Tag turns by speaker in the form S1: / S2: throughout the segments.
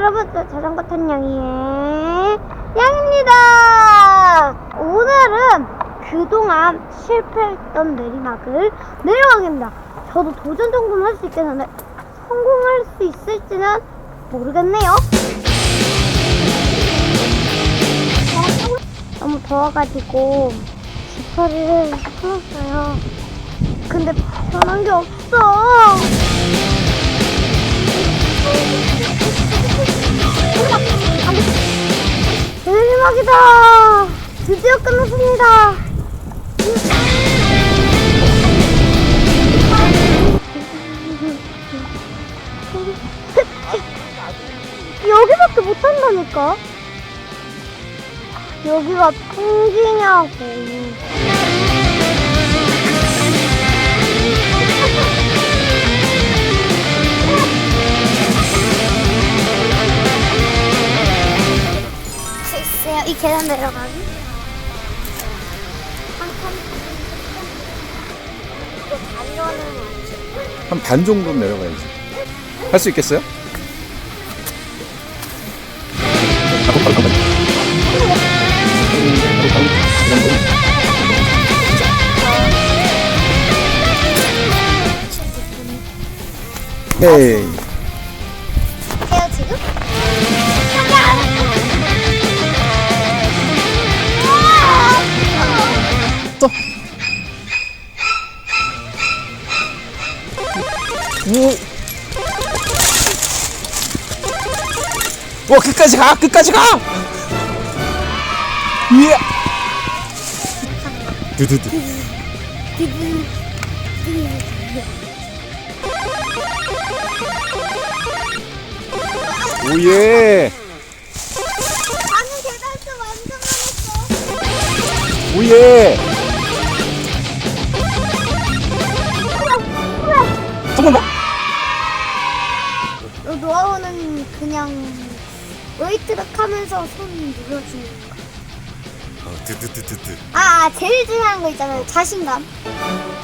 S1: 여러분, 저 자전거 탄 양이의 양입니다. 오늘은 그동안 실패했던 내리막을 내려가겠습니다. 저도 도전 정도는 할 수 있겠는데 성공할 수 있을지는 모르겠네요. 너무 더워가지고 지퍼를 풀었어요. 근데 변한 게 없어. 내리막이다. 드디어 끝났습니다. 여기밖에 못한다니까. 여기가 통지냐고. 이 계단 내려가기?
S2: 한 반 정도 내려가야지. 할 수 있겠어요? 헤이. 우. 와 끝까지 가 끝까지 가. 예. 두두두. 오예.
S1: 나는.
S2: 오예. 더.
S1: 요 노하우는 그냥 웨이트를 하면서 손 눌러주는 거.
S2: 어, 드드드드드.
S1: 아, 아, 제일 중요한 거 있잖아요. 자신감.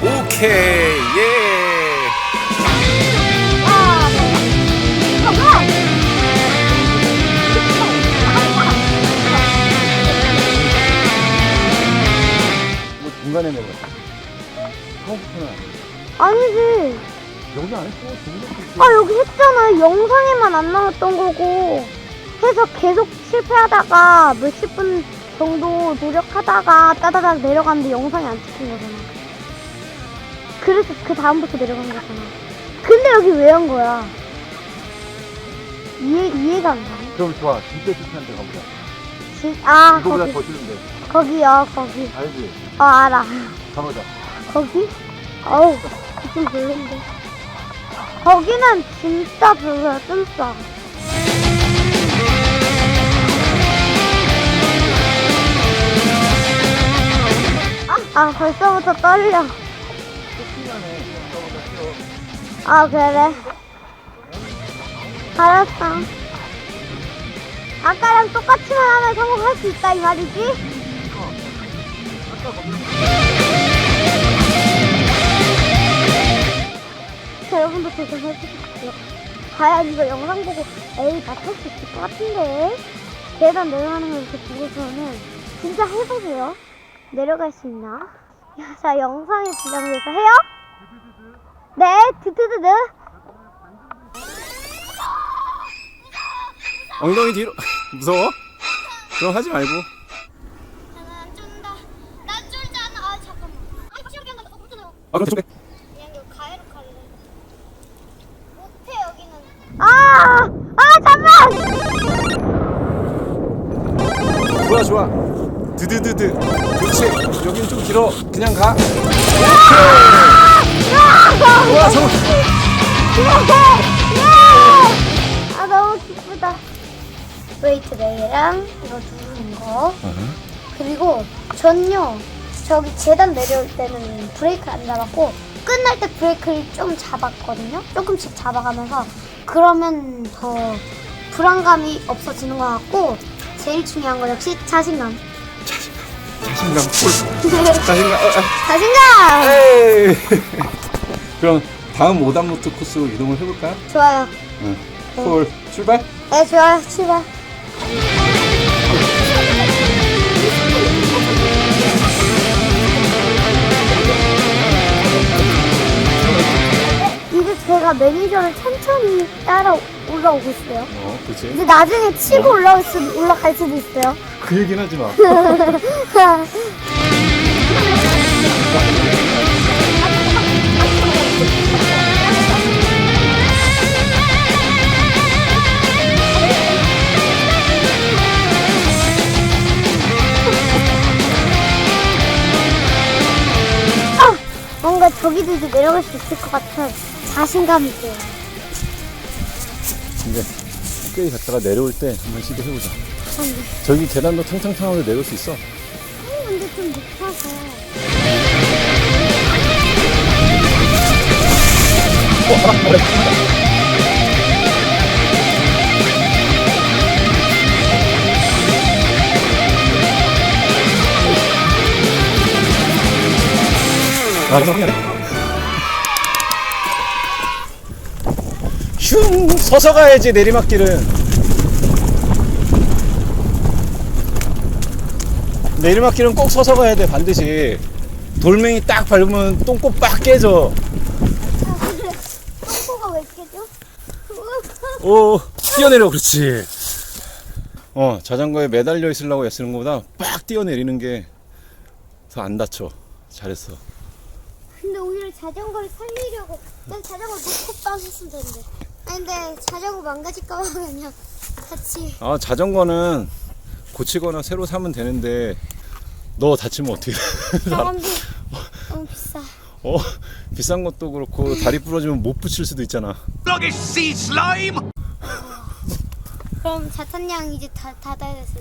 S2: 오케이 예.
S1: 아.
S2: 뭐 중간에 내려. 처음부터는
S1: 아니지.
S2: 여기 안 했어.
S1: 아, 여기 했잖아. 영상에만 안 나왔던 거고. 해서 계속 실패하다가 몇십 분 정도 노력하다가 따다닥 내려갔는데 영상이 안 찍힌 거잖아. 그래서 그 다음부터 내려간 거잖아. 근데 여기 왜 한 거야? 이해, 이해가 안 가네.
S2: 그럼 좋아. 진짜 실패한 데 가보자.
S1: 진, 아,
S2: 이거보다
S1: 거기.
S2: 더 싫은데.
S1: 거기요, 거기.
S2: 알지?
S1: 어, 알아.
S2: 가보자.
S1: 거기? 어우, 좀 별론데. 거기는 진짜 별로야, 좀 싸. 아, 아, 벌써부터 떨려. 아, 그래. 알았어. 아까랑 똑같이만 하면 성공할 수 있다, 이 말이지? 자, 여러분도 도전해주십시오. 과연 이거 영상 보고 에이 맞출 수 있을 것 같은데 계단 내려가는 거 이렇게 보고서는 진짜 해보세요. 내려갈 수 있나? 자, 영상의 분량을 위해서 해요. 네, 드드드드.
S2: 엉덩이 뒤로. 무서워? 그럼 하지 말고.
S1: 쫀다. 난. 아, 잠깐만. 어.
S2: 아좀 빼.
S1: 그냥 이거 가해로 갈래. 못해, 여기는. 아! 아, 잠깐!
S2: 좋아 좋아. 드드드드. 그렇지. 여긴 좀 길어. 그냥 가. 와 성공.
S1: 아 너무 기쁘다. 웨이트 레이랑 이거 누르는 거 그리고 전요 저기 계단 내려올 때는 브레이크 안 잡았고 끝날 때 브레이크를 좀 잡았거든요. 조금씩 잡아가면서 그러면 더 불안감이 없어지는 것 같고 제일 중요한 건 역시 자신감.
S2: 자신감 꿀. 자신감. 어, 어.
S1: 자신감.
S2: 에이. 그럼 다음 오답노트 코스로 이동을 해볼까요?
S1: 좋아요.
S2: 응. 콜 출발
S1: 네, 좋아요. 출발. 제 제가 매니저를 천천히 따라 올라오고 있어요.
S2: 어 그치?
S1: 이제 나중에 치고 올라올 수, 올라갈 수도 있어요.
S2: 그 얘기는 하지 마.
S1: 뭔가 저기도 이제 내려갈 수 있을 것 같은 자신감이 있어요.
S2: 근데 꽤 갔다가 내려올 때 한번 시도해보자 저기 계단도 탕탕탕하게 내려올 수 있어
S1: 근데 좀 높아서.
S2: 아그 냥슝 서서 가야지 내리막길은. 내리막길은 꼭 서서 가야 돼 반드시. 돌멩이 딱 밟으면 똥꼬 빡 깨져.
S1: 똥꼬가 왜 깨져?
S2: 오 뛰어내려 그렇지. 어 자전거에 매달려 있으려고 애쓰는 것보다 빡 뛰어내리는 게 더 안 다쳐. 잘했어.
S1: 근데 오히려 자전거를 살리려고 난 자전거 놓고 빵 했으면 되는데 아니 근데 자전거 망가질까봐 그냥 같이.
S2: 아 자전거는 고치거나 새로 사면 되는데 너 다치면 어떻게 돼?
S1: 사람들 너무 비싸.
S2: 어 비싼 것도 그렇고 다리 부러지면 못 붙일 수도 있잖아.
S3: Bloody sea slime!
S1: 그럼 자탄양 이제 다 닫아야 됐어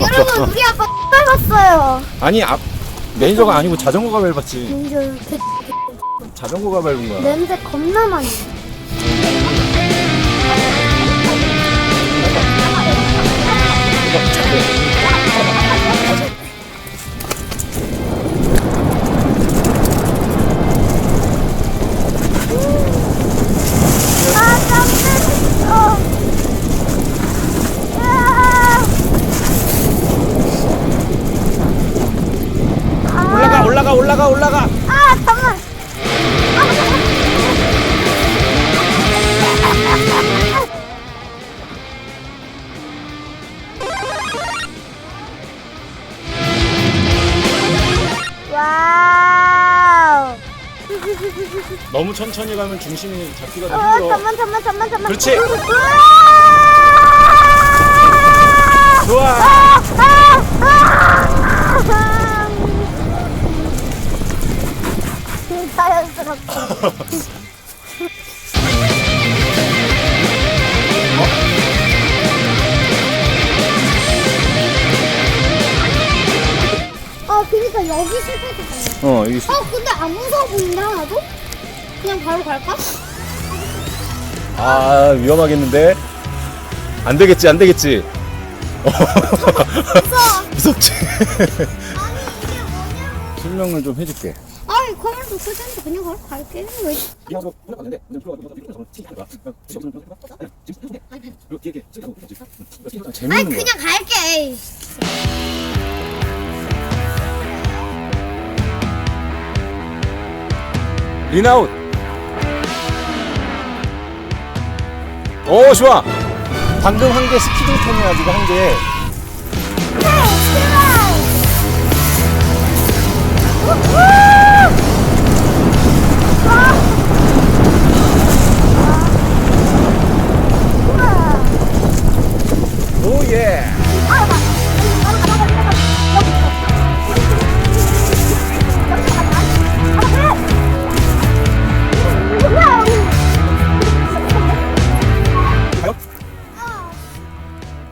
S1: 여러분 우리 아빠 밟았어요
S2: 아니 앞 매니저가 아니고 자전거가 밟았지
S1: 그
S2: 자전거가 밟은 거야
S1: 냄새 겁나 많이 아,
S2: 올라가 올라가
S1: 아, 잠깐만. 와우.
S2: 너무 천천히 가면 중심이 잡기가 더
S1: 어,
S2: 힘들어
S1: 잠만, 잠만, 잠만, 잠만.
S2: 그렇지.
S1: 우와!
S2: 좋아
S1: 아, 아, 아. 근데 안 무서워 보인다, 나도? 그냥 바로 갈까?
S2: 아 위험하겠는데 안 되겠지 안 되겠지
S1: 무서워.
S2: 무섭지
S1: 아니, 이게 뭐냐고.
S2: 설명을 좀 해줄게
S1: 아이, 거울도 쓰는데 그냥 바로 갈게. 왜?
S2: 재밌는 거야
S1: 그냥 갈게.
S2: 리나웃. 오 좋아. 방금 한 게 스피드 턴이야 지금 한게 오예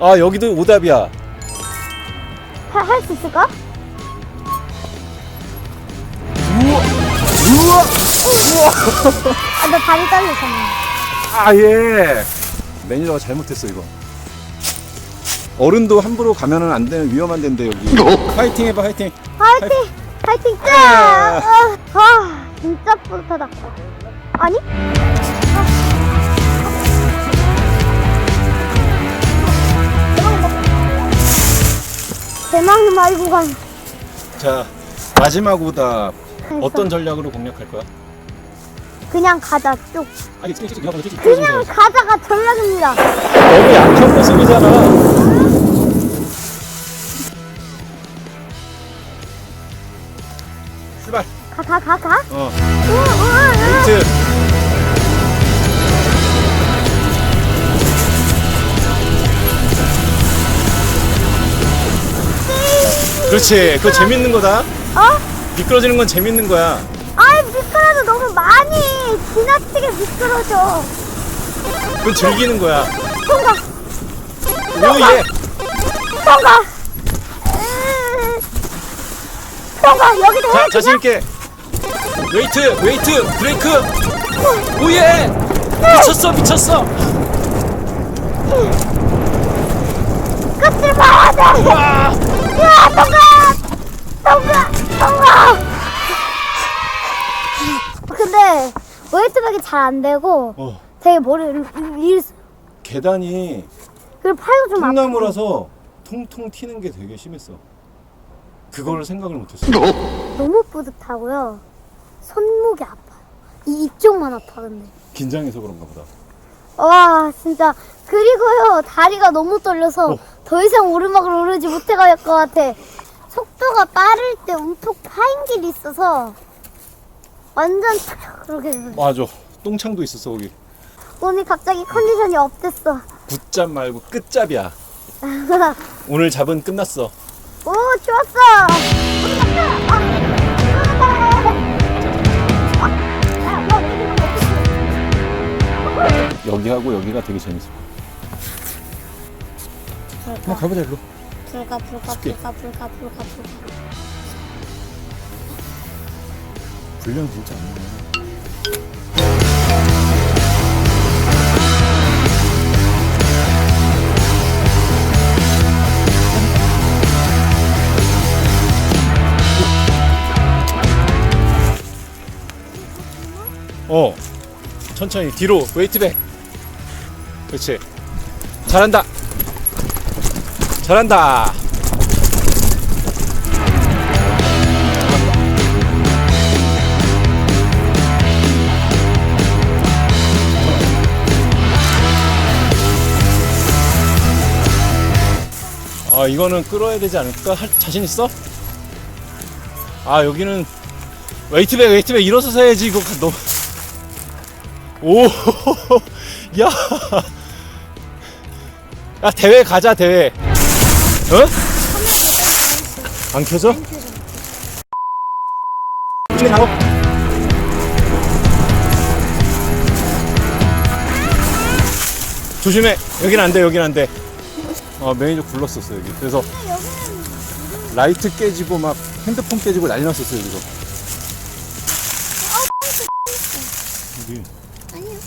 S2: 아 여기도 오답이야
S1: 할 수 있을까?
S2: 우와 우와
S1: 아, 나 다리 떨리잖아.
S2: 아예 매니저가 잘못했어 이거. 어른도 함부로 가면은 안 되는 위험한 데인데 여기. 파이팅 해봐 파이팅.
S1: 파이팅! 파이팅! 짜!
S2: 아.
S1: 아, 아, 진짜 뿌듯하다. 아니? 대망의 마이 구간.
S2: 자 마지막 오답 어떤 전략으로 공략할 거야?
S1: 그냥 가자, 쭉.
S2: 아니 찍찍찍찍
S1: 그냥 가자가 전략입니다.
S2: 너무 약한 모습이잖아. 출발.
S1: 가, 가, 가, 가.
S2: 어.
S1: 우, 우, 우.
S2: 트 그렇지. 그거 재밌는 거다.
S1: 어?
S2: 미끄러지는 건 재밌는 거야.
S1: 아이, 미끄러져. 너무 많이. 지나치게 미끄러져.
S2: 그건 즐기는 거야.
S1: 통과,
S2: 오 예.
S1: 통과. 으, 통과. 여기도
S2: 자,
S1: 해,
S2: 자신. 있게. 웨이트, 웨이트, 브레이크. 오 예. 미쳤어, 미쳤어.
S1: 끝을 봐야 돼.
S2: 와.
S1: 근데 웨이트백이 잘 안 되고
S2: 어,
S1: 되게 머리를 일
S2: 계단이
S1: 그리고 팔도 좀 아프고
S2: 통나무라서 통통 튀는 게 되게 심했어. 그거를 생각을 못했어.
S1: 너무 뿌듯하고요. 손목이 아파요. 이 이쪽만 아파 근데.
S2: 긴장해서 그런가 보다.
S1: 와 진짜 그리고요 다리가 너무 떨려서
S2: 어.
S1: 더 이상 오르막을 오르지 못해갈 것 같아. 속도가 빠를 때 움푹 파인 길이 있어서 완전 탁 그렇게
S2: 맞아. 똥창도 있었어 거기.
S1: 오늘 갑자기 컨디션이 업됐어.
S2: 붙잡 말고 끝잡이야. 오늘 잡은 끝났어.
S1: 오 좋았어.
S2: 여기하고 여기가 되게 재밌어. 한번 가보자 일로.
S1: 불가 불가
S2: 쉽게.
S1: 불가 불가 불가 불가.
S2: 분량 진짜 안 나네. 어 천천히 뒤로 웨이트백 그렇지. 잘한다. 잘한다. 아 이거는 끌어야 되지 않을까? 할 자신 있어? 아 여기는 웨이트백 웨이트백 일어서서 해야지 이거 너. 오, 야, 야 대회 가자 대회. 어? 안 켜져? 이쪽에 나와. 조심해. 여긴 안 돼. 여긴 안 돼. 어 매니저 굴렀었어 여기. 그래서 라이트 깨지고 막 핸드폰 깨지고 난리 났었어 여기서. 여기.
S1: 아니요.